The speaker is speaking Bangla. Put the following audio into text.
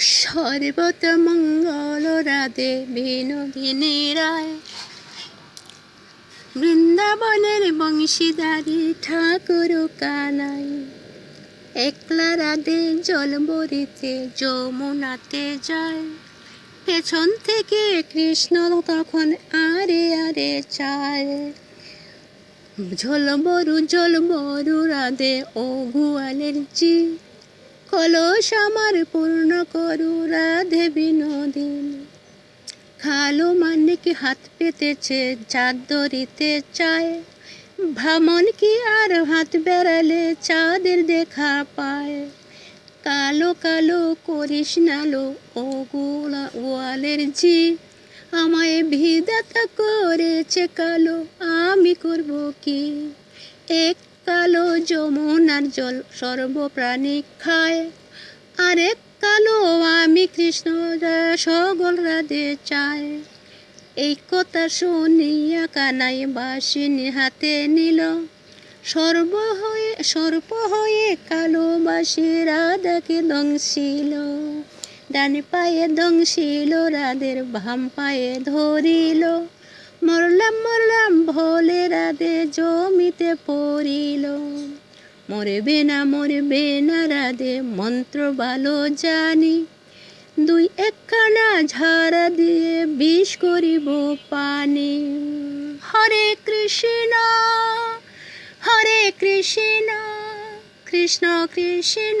সর্বত মঙ্গল রাধে বিনোদিনী রায়। বৃন্দাবনের বংশীদারি ঠাকুর কানাই। একলা রাধে জল বরিতে যমুনাতে যায়। পেছন থেকে কৃষ্ণ তখন আরে আরে চায়। ঝোল বরু জল বরু রাধে ও গুয়ালের জি। কলস আমার পূর্ণ করু, রাধে বিনোদিন। খালো মানে কি হাত পেতেছে চাদরিতে চায়। ভামন কি আর হাত বেড়ালে, চাঁদের দেখা পায়। কালো কালো করিস নালো ও গোলা গোয়ালের জি আমায় ভিদাতা করেছে কালো, আমি করব কি? এক কালো যমুনার জল সর্বপ্রাণী খায়। আরেক কালো আমি কৃষ্ণ সগল রাধে চায়। এই কথা শুনিয়া কানাই বাসিনী হাতে নিল। সর্ব হয়ে, সর্প হয়ে কালো বাসি রাধাকে দংশিল। ডান পায়ে দংশিল, রাধের বাম পায়ে ধরিল। মরলাম মরলাম, ভোলে রাধে জমিতে পড়িল। মরবে না মরবে না রাধে মন্ত্র ভালো জানি। দুই একখানা ঝাড়া দিয়ে বিষ করিব পানি। হরে কৃষ্ণ হরে কৃষ্ণ কৃষ্ণ কৃষ্ণ।